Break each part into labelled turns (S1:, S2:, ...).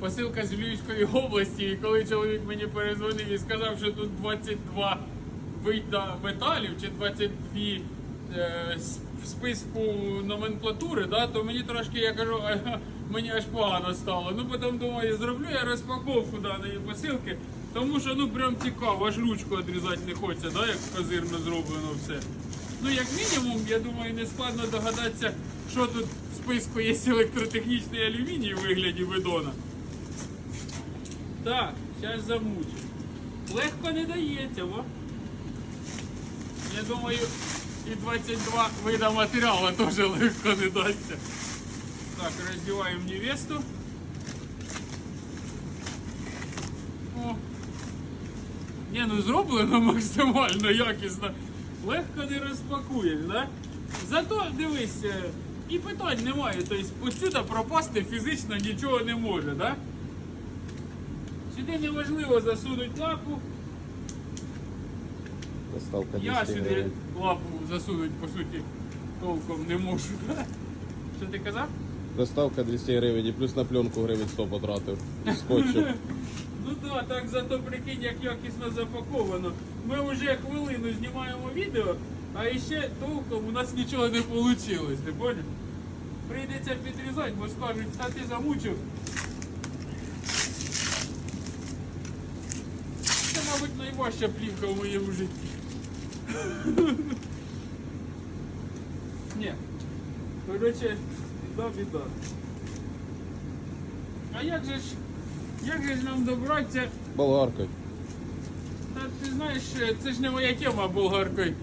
S1: посилка з Львівської області, і коли чоловік мені перезвонив і сказав, що тут 22 вида металів чи 22 е, в списку номенклатури, да, то мені трошки, я кажу, «А, мені аж погано стало. Ну потім думаю, зроблю я розпаковку даної посилки, тому що ну прям цікаво, аж ручку відрізати не хочеться, да, як козирно зроблено все. Ну, як мінімум, я думаю, не складно догадатися, що тут в списку є електротехнічний алюміній вигляді бидона. Так, зараз замучу. Легко не дається, во. Я думаю, і 22 вида матеріалу теж легко не дасться. Так, роздіваємо невесту. О. Ні, ну зроблено максимально якісно. Легко не розпакуєш, да? Зато дивись, е, і питань немає. Тобто отсюди пропасти фізично нічого не може, да? Сюди неможливо засунути лапу. Я сюди лапу засунути, по суті, толком не можу. Що ти казав?
S2: Доставка 200 гривень і плюс на пленку гривень 100 потратив. Скотчем.
S1: Ну да, так зато прикинь, як якісно запаковано. Ми вже хвилину знімаємо відео, а ще толком у нас нічого не вийшло, ти поняв? Прийдеться підрізати, бо скажуть, а ти замучив. Мабуть, найважча плівка в моєму житті. Ні. Коротше, да біда. А як же ж, як же ж нам добратися
S2: Болгаркою.
S1: та ти знаєш, це ж не моя тема болгаркою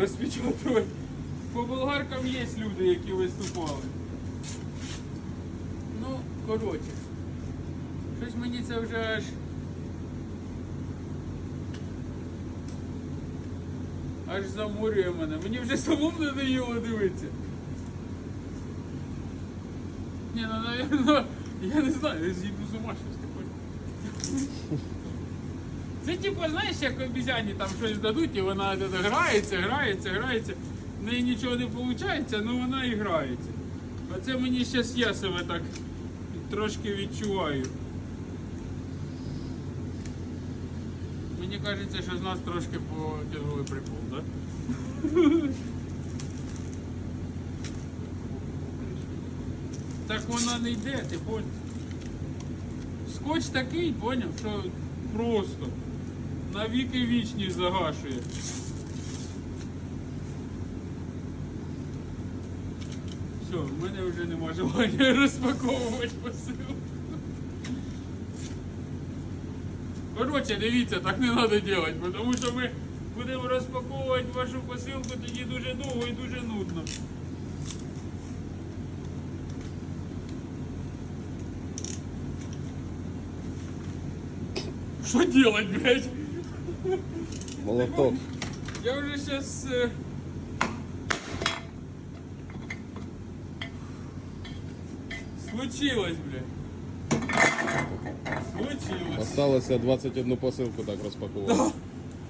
S1: розпечатувати. По болгаркам є люди, які виступали. Ну, коротше. Щось мені це вже аж. Аж заморює мене. Мені вже самому надоїло дивитися. Ні, ну, наверно, я не знаю, я з'їду з ума щось таке. Це типу, знаєш, як обізяні там щось дадуть, і вона грається, грається, грається. В неї нічого не виходить, але вона і грається. Оце мені зараз я себе так трошки відчуваю. Мені кажеться, що з нас трошки потягнули прикол, так? Так вона не йде, ти поняв? Скотч такий, поняв, що просто на віки вічні загашує. Все, в мене вже нема желання розпаковувати посилку. Коротше, дивіться, так не треба робити, бо тому що ми будемо розпаковувати вашу посилку тоді дуже довго і дуже нудно. Що делать, блядь?
S2: Молоток.
S1: Я уже сейчас... Случилось, блядь. Случилось.
S2: Осталося 21 посилку так розпакувати.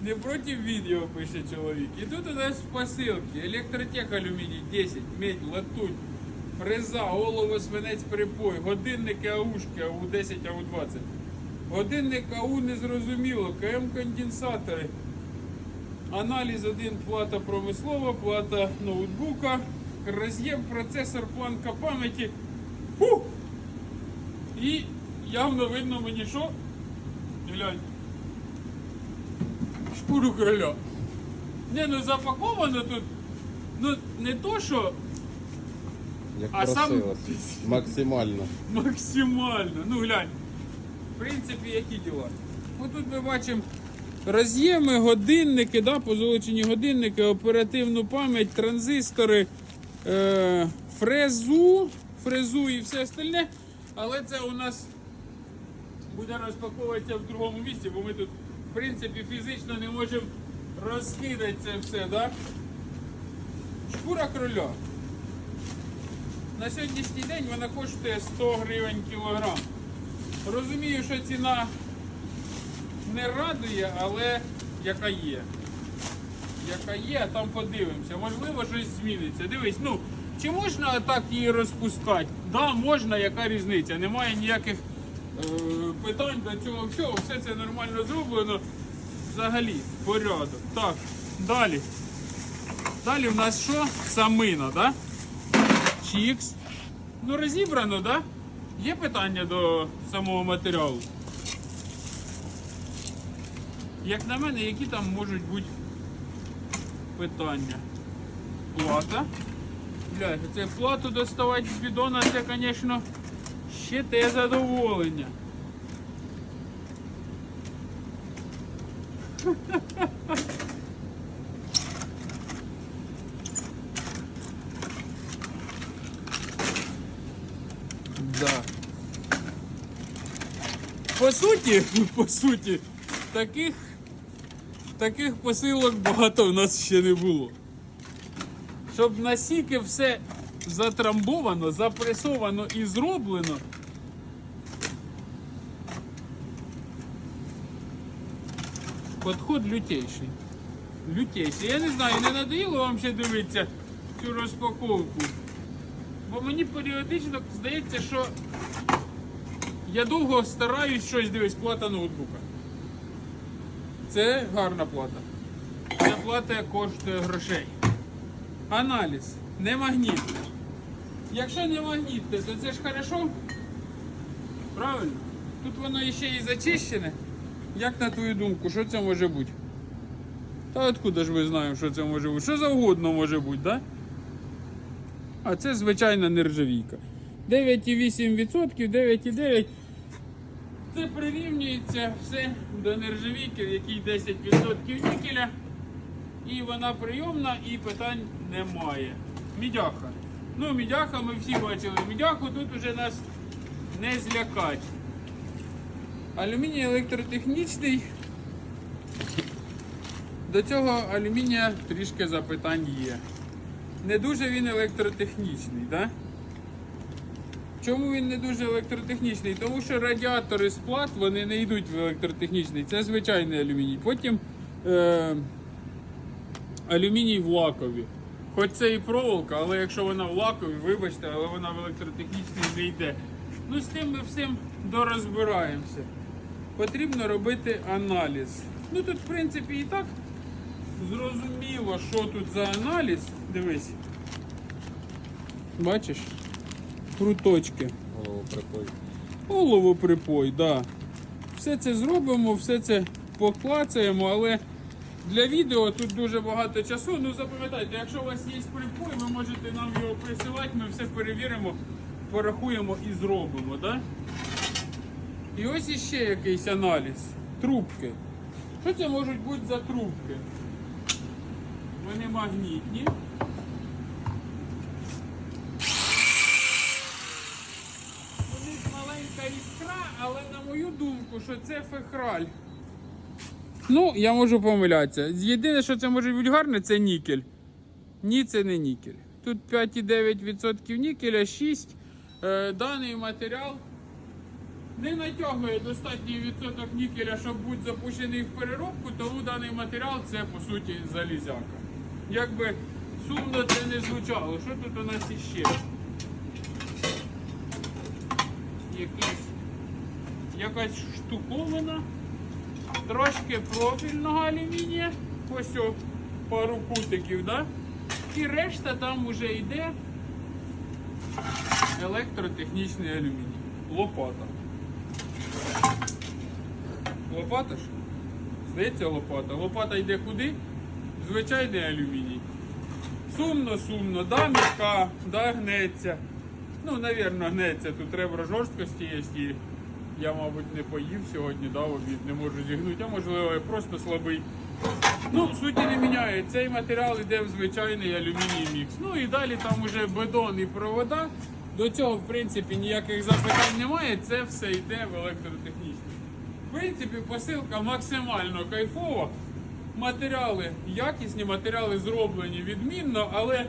S1: Не против видео, пише чоловік. І тут у нас в посилці електротех алюміній 10, медь, латунь, фреза, олово, свинець, припой, годинники аушки, АУ 10, АУ 20. Годинник АУ незрозуміло, КМ конденсатори. Аналіз 1 плата промислова, плата ноутбука, роз'єм, процесор, планка пам'яті. Фу! І явно видно мені що. Глянь. Шкуру короля. Не, ну запаковано тут. Ну, не то, що
S2: Як
S1: А сам-
S2: Максимально.
S1: максимально. Ну глянь. В принципі, які діла. Ось тут ми бачимо роз'єми, годинники, да, позолочені годинники, оперативну пам'ять, транзистори, е, фрезу, фрезу і все остальне. Але це у нас буде розпаковуватися в другому місці, бо ми тут, в принципі, фізично не можемо розкидати це все, да? Шкура кроля. На сьогоднішній день вона коштує 100 гривень кілограм. Розумію, що ціна не радує, але яка є. Яка є, там подивимося. Можливо, щось зміниться. Дивись, ну, чи можна так її розпускати? Да, можна, яка різниця? Немає ніяких питань до цього всього. Все це нормально зроблено. Взагалі, порядок. Так, далі. Далі в нас що? Самина, да? Чікс. Ну, розібрано, да? Є питання до самого матеріалу? Як на мене, які там можуть бути питання? Плата. Бля, це плату доставати з бідона, це, звісно, ще те задоволення. Да. По суті, по суті, таких, таких посилок багато в нас ще не було. Щоб настільки все затрамбовано, запресовано і зроблено. Подход лютейший. Лютейший. Я не знаю, не надоїло вам ще дивитися цю розпаковку. Бо мені періодично здається, що я довго стараюсь щось дивись, плата ноутбука. Це гарна плата. Ця плата коштує грошей. Аналіз. Не магніт. Якщо не магнітне, то це ж хорошо. Правильно? Тут воно ще і зачищене. Як на твою думку, що це може бути? Та откуда ж ми знаємо, що це може бути? Що завгодно може бути? Да? А це звичайна нержавійка. 9,8%, 9,9%. Це прирівнюється все до нержавійки, в якій 10% нікеля. І вона прийомна і питань немає. Мідяха. Ну, мідяха ми всі бачили. Мідяху тут уже нас не злякать. Алюміній електротехнічний. До цього алюмінія трішки запитань є. Не дуже він електротехнічний? Да? Чому він не дуже електротехнічний? Тому що радіатори з плат вони не йдуть в електротехнічний. Це звичайний алюміній. Потім е, алюміній в лакові. Хоч це і проволока, але якщо вона в лакові, вибачте, але вона в електротехнічний не йде. Ну з тим ми всім дорозбираємося. Потрібно робити аналіз. Ну тут, в принципі, і так зрозуміло, що тут за аналіз. Дивись. Бачиш? Круточки.
S2: Голову припой.
S1: Головоприпой, да. Все це зробимо, все це поклацаємо, але для відео тут дуже багато часу. Ну запам'ятайте, якщо у вас є припой, ви можете нам його присилати, ми все перевіримо, порахуємо і зробимо, да? І ось іще якийсь аналіз. Трубки. Що це можуть бути за трубки? Вони магнітні. У маленька іскра, але на мою думку, що це фехраль. Ну, я можу помилятися. Єдине, що це може бути гарне, це нікель. Ні, це не нікель. Тут 5,9% нікеля, 6. Е, даний матеріал не натягує достатній відсоток нікеля, щоб бути запущений в переробку, тому даний матеріал це по суті залізяка. Якби сумно це не звучало. Що тут у нас іще? Якийсь, якась штуковина, трошки профільного алюмінія, ось пару кутиків, да? і решта там вже йде електротехнічний алюміній. Лопата. Лопата ж? Здається, лопата. Лопата йде куди? Звичайний алюміній. Сумно, сумно, да, м'яка, да, гнеться. Ну, навірно, гнеться. Тут треба жорсткості є. Я, мабуть, не поїв сьогодні, да, обід, не можу зігнути, а можливо я просто слабий. Ну, суті не міняє. Цей матеріал йде в звичайний алюміній мікс. Ну і далі там уже бетон і провода. До цього, в принципі, ніяких запитань немає. Це все йде в електротехнічний. В принципі, посилка максимально кайфова. Матеріали якісні, матеріали зроблені відмінно, але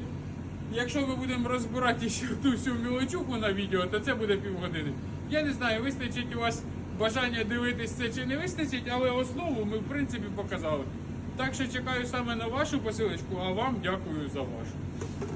S1: якщо ми будемо розбирати ще ту всю мілочуху на відео, то це буде півгодини. Я не знаю, вистачить у вас бажання дивитись це чи не вистачить, але основу ми в принципі показали. Так що чекаю саме на вашу посилочку, а вам дякую за вашу.